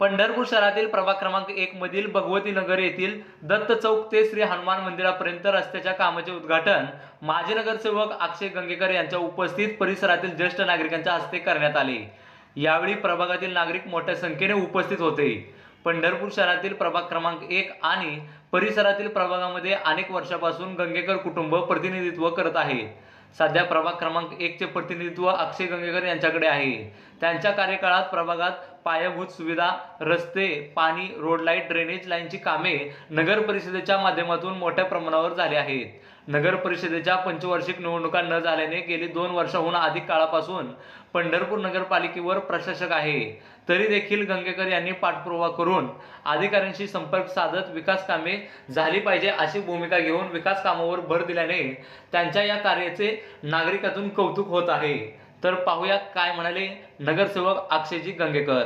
पंढरपूर शहरातील प्रभाग क्रमांक एक मधील भगवती नगर येथील दत्त चौक ते श्री हनुमान मंदिरापर्यंत रस्त्याच्या कामाचे उद्घाटन माजी नगरसेवक अक्षय गंगेकर यांच्या उपस्थित परिसरातील ज्येष्ठ नागरिकांच्या हस्ते करण्यात आले. यावेळी प्रभागातील नागरिक मोठ्या संख्येने उपस्थित होते. पंढरपूर शहरातील प्रभाग क्रमांक एक आणि परिसरातील प्रभागामध्ये अनेक वर्षापासून गंगेकर कुटुंब प्रतिनिधित्व करत आहे. सध्या प्रभाग क्रमांक एकचे प्रतिनिधित्व अक्षय गंगेकर यांच्याकडे आहे. त्यांच्या कार्यकाळात प्रभागात पायाभूत सुविधा रस्ते पाणी रोड लाइट ड्रेनेज लाईनची कामे नगर परिषदेच्या माध्यमातून मोठ्या प्रमाणावर झाली आहेत. नगर परिषदेच्या पंचवार्षिक निवडणुका न झाल्याने गेली दोन वर्षाहून अधिक काळापासून पंढरपूर नगरपालिकेवर प्रशासक आहे. तरी देखील गंगेकर यांनी पाठपुरावा करून अधिकाऱ्यांशी संपर्क साधत विकास कामे झाली पाहिजे अशी भूमिका घेऊन विकास कामावर भर दिल्याने त्यांच्या या कार्याचे नागरिकातून कौतुक होत आहे. तर पाहूया काय म्हणाले नगरसेवक अक्षयजी गंगेकर.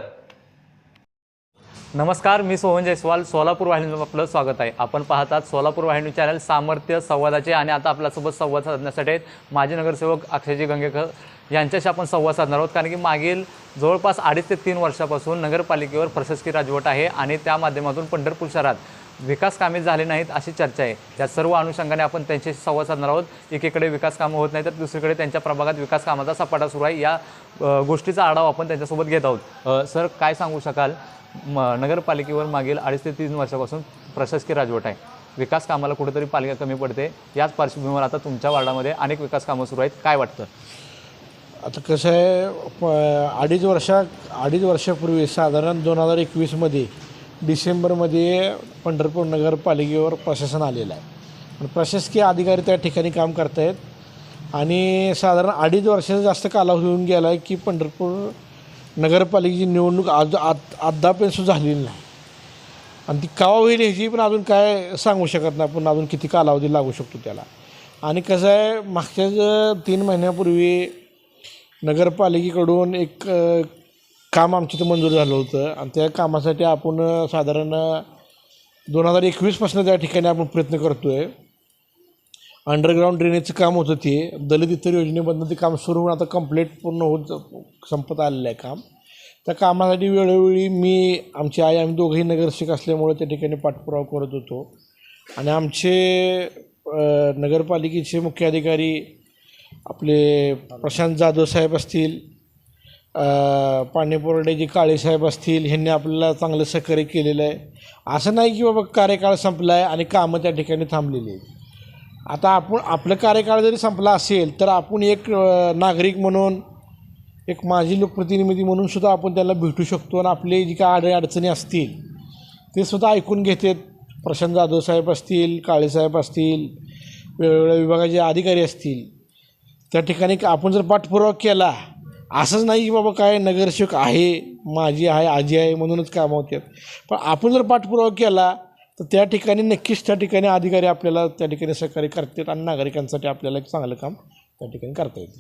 नमस्कार मी सोहन जयस्वाल सोलापूर वाहिनीवर आपलं स्वागत आहे. आपण पाहतात सोलापूर वाहिनी चॅनल सामर्थ्य संवादाचे आणि आता आपल्यासोबत संवाद साधण्यासाठी आहेत माजी नगरसेवक अक्षयजी गंगेकर. यांच्याशी आपण संवाद साधणार आहोत कारण की मागील जवळपास अडीच ते तीन वर्षापासून नगरपालिकेवर प्रशासकीय राजवट आहे आणि त्या माध्यमातून पंढरपूर शहरात विकास कामे झाले नाहीत अशी चर्चा आहे. त्या सर्व अनुषंगाने आपण त्यांच्याशी संवाद साधणार आहोत. एकीकडे विकास कामं होत नाही तर दुसरीकडे त्यांच्या प्रभागात विकास कामाचा सपाटा सुरू आहे. या गोष्टीचा आढावा आपण त्यांच्यासोबत घेत आहोत. सर काय सांगू शकाल? म नगरपालिकेवर मागील अडीच ते तीन वर्षापासून प्रशासकीय राजवट आहे. विकास कामाला कुठेतरी पालिका कमी पडते. याच पार्श्वभूमीवर आता तुमच्या वार्डामध्ये अनेक विकास कामं सुरू आहेत. काय वाटतं? आता कसं आहे प अडीच वर्षा अडीच वर्षापूर्वी साधारण दोन हजार एकवीसमध्ये डिसेंबरमध्ये पंढरपूर नगरपालिकेवर प्रशासन आलेलं आहे. पण प्रशासकीय अधिकारी त्या ठिकाणी काम करत आहेत आणि साधारण अडीच वर्षाचा जास्त कालावधी होऊन गेला आहे की पंढरपूर नगरपालिकेची निवडणूक आज आत अद्यापर्यंत सुद्धा झालेली नाही. आणि ती कावा होईल ह्याची पण अजून काय सांगू शकत नाही. पण अजून किती कालावधी लागू शकतो त्याला. आणि कसं आहे मागच्याच तीन महिन्यापूर्वी नगरपालिकेकडून एक काम आमच्या इथं मंजूर झालं होतं. आणि त्या कामासाठी आपण साधारण दोन हजार एकवीसपासून त्या ठिकाणी आपण प्रयत्न करतो आहे अंडरग्राऊंड ड्रेनेजचं काम होतं ते. दलित इतर योजनेमधनं ते काम सुरू होऊन आता कंप्लीट पूर्ण होत संपत आलेलं आहे काम. त्या कामासाठी वेळोवेळी मी आमची आई आम्ही दोघंही नगरसेवक असल्यामुळे त्या ठिकाणी पाठपुरावा करत होतो. आणि आमचे नगरपालिकेचे मुख्य अधिकारी आपले प्रशांत जाधव साहेब असतील पाणीपुरवठ्याचे जी काळेसाहेब असतील ह्यांनी आपल्याला चांगलं सहकार्य केलेलं आहे. असं नाही की बाबा कार्यकाळ संपला आहे आणि कामं त्या ठिकाणी थांबलेली आहेत. आता आपण आपलं कार्यकाळ जरी संपला असेल तर आपण एक नागरिक म्हणून एक माजी लोकप्रतिनिधी म्हणून सुद्धा आपण त्याला भेटू शकतो आणि आपले जी काय आड अडचणी असतील ते सुद्धा ऐकून घेतात. प्रशांत जाधव साहेब असतील काळेसाहेब असतील वेगवेगळ्या विभागाचे अधिकारी असतील. त्या ठिकाणी आपण जर पाठपुरावा केला असंच नाही की बाबा काय नगरसेवक आहे माझी आहे आजी आहे म्हणूनच कामं होतात पण आपण जर पाठपुरावा केला तर त्या ठिकाणी नक्कीच त्या ठिकाणी अधिकारी आपल्याला त्या ठिकाणी सहकार्य करतात आणि नागरिकांसाठी आपल्याला एक चांगलं काम त्या ठिकाणी करता येते.